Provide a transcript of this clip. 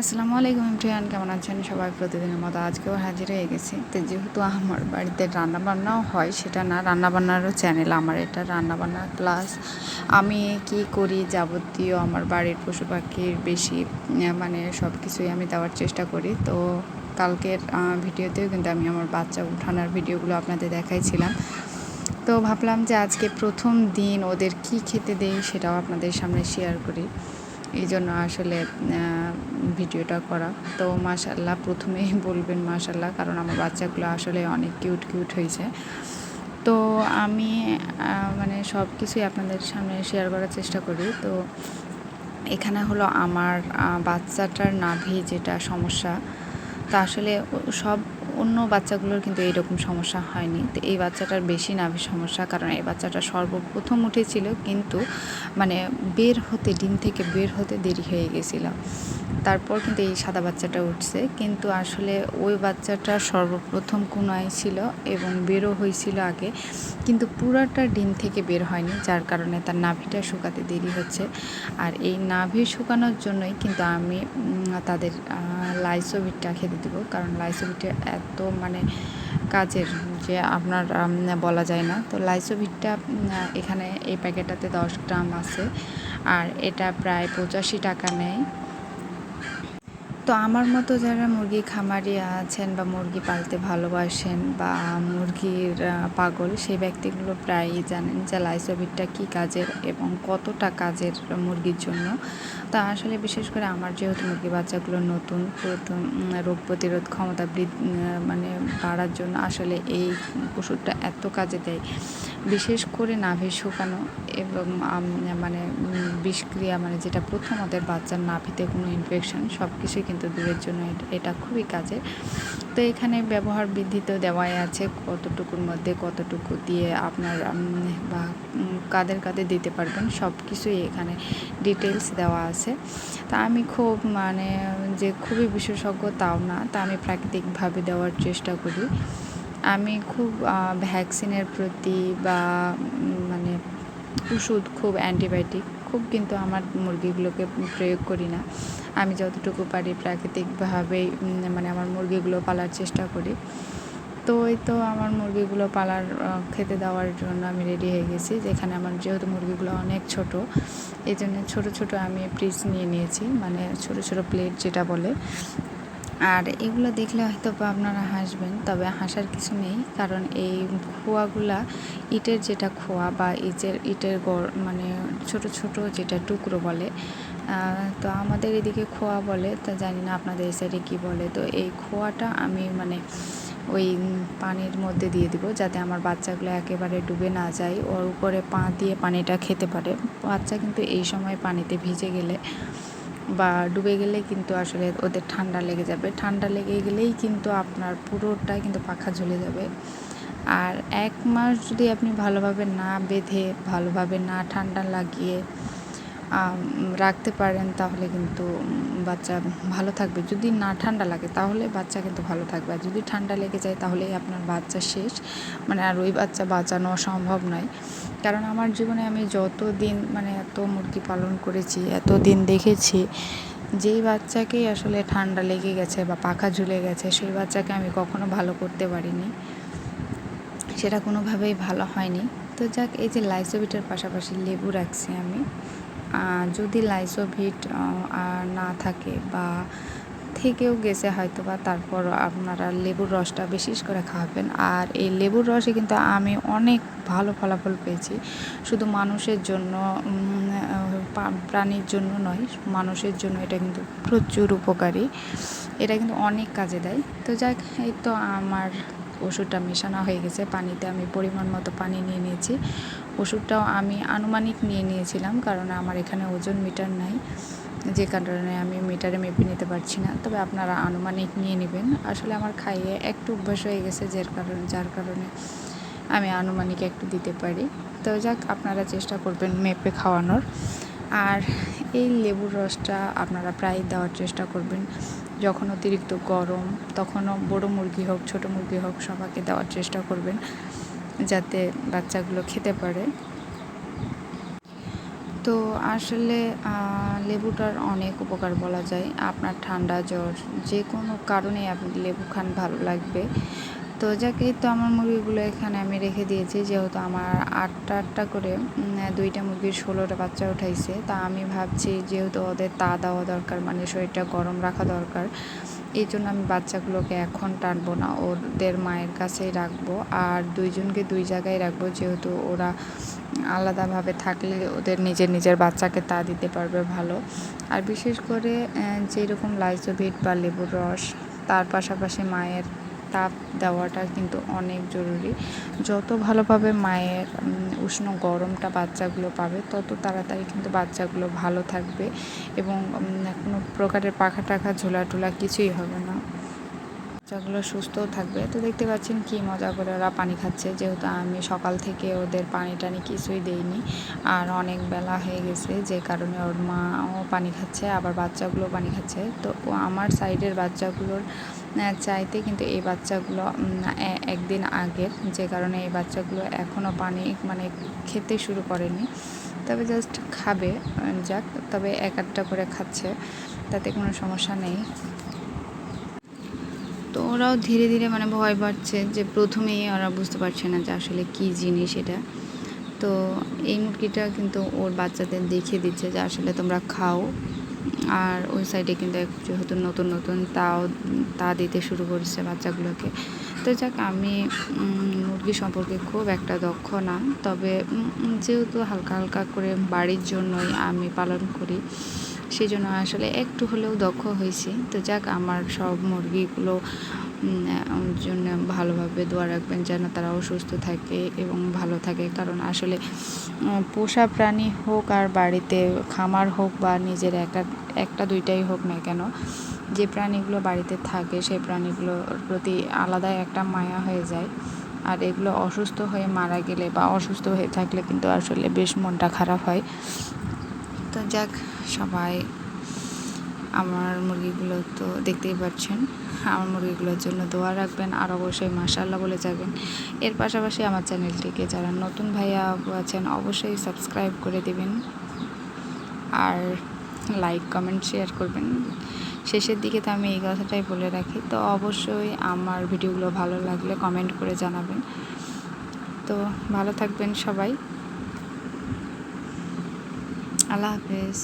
আসসালামু আলাইকুম ইমরান কেমন আছেন সবাই? প্রতিদিনের মতো আজকেও হাজির হয়ে গেছি। তো যেহেতু আমার বাড়িতে রান্নাবান্নাও হয়, সেটা না, রান্নাবান্নারও চ্যানেল আমার এটা রান্না বান্না প্লাস আমি কি করি যাবতীয় আমার বাড়ির পশু পাখির বেশি মানে সব কিছুই আমি দেওয়ার চেষ্টা করি। তো কালকের ভিডিওতেও কিন্তু আমি আমার বাচ্চা উঠানোর ভিডিওগুলো আপনাদের দেখাইছিলাম। তো ভাবলাম যে আজকে প্রথম দিন ওদের কি খেতে দেই সেটাও আপনাদের সামনে শেয়ার করি। এই জন্য আসলে ভিডিওটা করা। তো মাশাল্লাহ প্রথমেই বলবেন মাশাল্লাহ কারণ আমার বাচ্চাগুলো আসলে অনেক কিউট কিউট হয়েছে। তো আমি মানে সব কিছুই আপনাদের সামনে শেয়ার করার চেষ্টা করি। তো এখানে হলো আমার বাচ্চাটার নাভি যেটা সমস্যা তা আসলে সব অন্য বাচ্চাগুলোর কিন্তু এইরকম সমস্যা হয়নি। তো এই বাচ্চাটার বেশি নাভি সমস্যা, কারণ এই বাচ্চাটা সর্বপ্রথম উঠেছিল, কিন্তু মানে বের হতে, ডিম থেকে বের হতে দেরি হয়ে গেছিল। তারপর কিন্তু এই সাদা বাচ্চাটা উঠছে, কিন্তু আসলে ওই বাচ্চাটা সর্বপ্রথম কোনায় ছিল এবং বেরও হয়েছিল আগে, কিন্তু পুরাটা ডিম থেকে বের হয়নি, যার কারণে তার নাভিটা শুকাতে দেরি হচ্ছে। আর এই নাভি শুকানোর জন্যই কিন্তু আমি তাদের লাইসোভিটটা খেতে দেবো, কারণ লাইসোভিটটা এত মানে কাজের যে আপনার বলা যায় না। তো লাইসোভিটটা এখানে এই প্যাকেটটাতে দশ গ্রাম আছে, আর এটা প্রায় পঁচাশি টাকা নেয়। তো আমার মতো যারা মুরগি খামারি আছেন বা মুরগি পালতে ভালোবাসেন বা মুরগির পাগল, সেই ব্যক্তিগুলো প্রায়ই জানেন যে লাইসোভিটটা কী কাজের এবং কতটা কাজের মুরগির জন্য। তা আসলে বিশেষ করে আমার যেহেতু মুরগি বাচ্চাগুলো নতুন প্রথম রোগ প্রতিরোধ ক্ষমতা বৃদ্ধি মানে বাড়ার জন্য আসলে এই ওষুধটা এত কাজে দেয়। বিশেষ করে নাভি শুকানো এবং মানে বিষক্রিয়া মানে যেটা প্রথম ওদের বাচ্চার নাভিতে কোনো ইনফেকশন সব কিছুই কিন্তু দূরের জন্য এট- খুবই কাজে। তো এখানে ব্যবহার বৃদ্ধিতেও দেওয়াই আছে, কতটুকুর মধ্যে কতটুকু দিয়ে আপনার বা কাদের কাদের দিতে পারবেন সব কিছুই এখানে ডিটেলস দেওয়া আছে। তা আমি খুব মানে যে খুবই বিশেষজ্ঞ তাও না, তা আমি প্রাকৃতিকভাবে দেওয়ার চেষ্টা করি। আমি খুব ভ্যাকসিনের প্রতি বা মানে ওষুধ খুব অ্যান্টিবায়োটিক, খুব কিন্তু আমার মুরগিগুলোকে প্রয়োগ করি না। আমি যতটুকু পারি প্রাকৃতিকভাবেই মানে আমার মুরগিগুলো পালার চেষ্টা করি। তো ওই তো আমার মুরগিগুলো পালার খেতে দেওয়ার জন্য আমি রেডি হয়ে গেছি, যেখানে আমার যেহেতু মুরগিগুলো অনেক ছোট এই জন্য ছোটো ছোটো আমি পিস নিয়ে নিয়েছি মানে ছোট ছোট প্লেট যেটা বলে। আর এগুলো দেখলে হয়তো বা আপনারা হাসবেন, তবে হাসার কিছু নেই। কারণ এই খোয়াগুলা ইটের যেটা খোয়া বা ইটের ইটের গড় মানে ছোট ছোট যেটা টুকরো বলে তো আমাদের এদিকে খোয়া বলে, তা জানি না আপনাদের এই সাইডে কী বলে। তো এই খোয়াটা আমি মানে ওই পানির মধ্যে দিয়ে দিব, যাতে আমার বাচ্চাগুলো একেবারে ডুবে না যায়। ওর উপরে পা দিয়ে পানিটা খেতে পারে। বাচ্চা কিন্তু এই সময় পানিতে ভিজে গেলে বা ডুবে গেলে কিন্তু আসলে ওদের ঠান্ডা লেগে যাবে। ঠান্ডা লেগে গেলেই কিন্তু আপনার পুরোটাই কিন্তু পাখা ঝুলে যাবে। আর এক মাস যদি আপনি ভালোভাবে না বেঁধে, ভালোভাবে না ঠান্ডা লাগিয়ে রাখতে পারেন তাহলে কিন্তু বাচ্চা ভালো থাকবে। যদি না ঠান্ডা লাগে তাহলে বাচ্চা কিন্তু ভালো থাকবে। আর যদি ঠান্ডা লেগে যায় তাহলেই আপনার বাচ্চা শেষ। মানে আর ওই বাচ্চা বাঁচানো সম্ভব নয়। কারণ আমার জীবনে আমি যত দিন মানে এত মুরগি পালন করেছি এত দিন দেখেছি, যেই বাচ্চাকেই আসলে ঠান্ডা লেগে গেছে বা পাখা ঝুলে গেছে, সেই বাচ্চাকে আমি কখনো ভালো করতে পারিনি। সেটা কোনোভাবেই ভালো হয়নি। তো যাক, এই যে লাইসোভিটের পাশাপাশি লেবু রাখছি আমি। যদি লাইসোভিট না থাকে বা থেকেও গেছে হয়তো বা তারপর আপনারা লেবুর রসটা বিশেষ করে খাওয়াবেন আর এই লেবুর রসে কিন্তু আমি অনেক ভালো ফলাফল পেয়েছি। শুধু মানুষের জন্য প্রাণীর জন্য নয়, মানুষের জন্য এটা কিন্তু প্রচুর উপকারী। এটা কিন্তু অনেক কাজে দেয়। তো যাক, এই তো আমার ওষুধটা মেশানো হয়ে গেছে, পানিতে আমি পরিমাণ মতো পানি নিয়ে নিয়েছি। ওষুধটাও আমি আনুমানিক নিয়ে নিয়েছিলাম, কারণ আমার এখানে ওজন মিটার নাই, যে কারণে আমি মিটারে মেপে নিতে পারছি না। তবে আপনারা আনুমানিক নিয়ে নেবেন। আসলে আমার খাইয়ে একটু অভ্যাস হয়ে গেছে, যার কারণে যার কারণে আমি আনুমানিক একটু দিতে পারি। তো যাক, আপনারা চেষ্টা করবেন মেপে খাওয়ানোর। আর এই লেবুর রসটা আপনারা প্রায় দেওয়ার চেষ্টা করবেন। যখন অতিরিক্ত গরম, তখনও বড় মুরগি হোক, ছোট মুরগি হোক, সবাইকে দেওয়ার চেষ্টা করবেন যাতে বাচ্চাগুলো খেতে পারে। তো আসলে লেবুটার অনেক উপকার বলা যায়। আপনার ঠান্ডা জ্বর যে কোনো কারণে আপনি লেবু খান, ভালো লাগবে। তো যাকে তো আমার মুরগিগুলো এখানে আমি রেখে দিয়েছি, যেহেতু আমার আটটা আটটা করে দুইটা মুরগির ষোলোটা বাচ্চা উঠাইছে, তা আমি ভাবছি যেহেতু ওদের তা দেওয়া দরকার মানে শরীরটা গরম রাখা দরকার, এই জন্য আমি বাচ্চাগুলোকে এখন টানবো না, ওদের মায়ের কাছেই রাখব, আর দুইজনকে দুই জায়গায় রাখব, যেহেতু ওরা আলাদাভাবে থাকলে ওদের নিজের নিজের বাচ্চাকে তা দিতে পারবে ভালো, আর বিশেষ করে যেরকম লাইজোভিট বা লেবুর রস, তার পাশাপাশি মায়ের তাপ দেওয়াটা কিন্তু অনেক জরুরি। যত ভালোভাবে মায়ের উষ্ণ গরমটা বাচ্চাগুলো পাবে, তত তাড়াতাড়ি কিন্তু বাচ্চাগুলো ভালো থাকবে এবং কোনো প্রকারের পাখা টাখা ঝোলা টোলা কিছুই হবে না। বাচ্চাগুলো সুস্থও থাকবে। তো দেখতে পাচ্ছেন কি মজা করে ওরা পানি খাচ্ছে। যেহেতু আমি সকাল থেকে ওদের পানি টানি কিছুই দেইনি। আর অনেক বেলা হয়ে গেছে, যে কারণে ওর মাও পানি খাচ্ছে, আবার বাচ্চাগুলো পানি খাচ্ছে। তো আমার সাইডের বাচ্চাগুলোর চাইতে কিন্তু এই বাচ্চাগুলো একদিন আগের যে কারণে এই বাচ্চাগুলো এখনও পানি মানে খেতে শুরু করেনি। তবে জাস্ট খাবে যাক। তবে এক একটা করে খাচ্ছে, তাতে কোনো সমস্যা নেই। ওরাও ধীরে ধীরে মানে ভয় পাচ্ছে যে প্রথমেই ওরা বুঝতে পারছে না যে আসলে কী জিনিস এটা। তো এই মুরগিটা কিন্তু ওর বাচ্চাদের দেখিয়ে দিচ্ছে যে আসলে তোমরা খাও। আর ওই সাইডে কিন্তু যেহেতু নতুন নতুন তাও তা দিতে শুরু করেছে বাচ্চাগুলোকে। তো যাক, আমি মুরগি সম্পর্কে খুব একটা দক্ষ না। তবে যেহেতু হালকা হালকা করে বাড়ির জন্যই আমি পালন করি সেই জন্য আসলে একটু হলেও দক্ষ হয়েছি। তো যাক, আমার সব মুরগিগুলো জন্য ভালোভাবে দোয়া রাখবেন যেন তারাও সুস্থ থাকে এবং ভালো থাকে। কারণ আসলে পোষা প্রাণী হোক আর বাড়িতে খামার হোক বা নিজের একা, একটা দুইটাই হোক না কেন, যে প্রাণীগুলো বাড়িতে থাকে সেই প্রাণীগুলোর প্রতি আলাদাই একটা মায়া হয়ে যায়। আর এগুলো অসুস্থ হয়ে মারা গেলে বা অসুস্থ হয়ে থাকলে কিন্তু আসলে বেশ মনটা খারাপ হয়। তো যাক, সবাই আমার মুরগিগুলো তো দেখতেই পাচ্ছেন। আমার মুরগিগুলোর জন্য দোয়া রাখবেন, আর অবশ্যই মাশাল্লাহ বলে যাবেন। এর পাশাপাশি আমার চ্যানেলটিকে যারা নতুন ভাইয়া আছেন, অবশ্যই সাবস্ক্রাইব করে দেবেন। আর লাইক, কমেন্ট, শেয়ার করবেন। শেষের দিকে তো আমি এই কথাটাই বলে রাখি, তো অবশ্যই আমার ভিডিওগুলো ভালো লাগলে কমেন্ট করে জানাবেন। তো ভালো থাকবেন সবাই। আল্লাহ হাফেজ।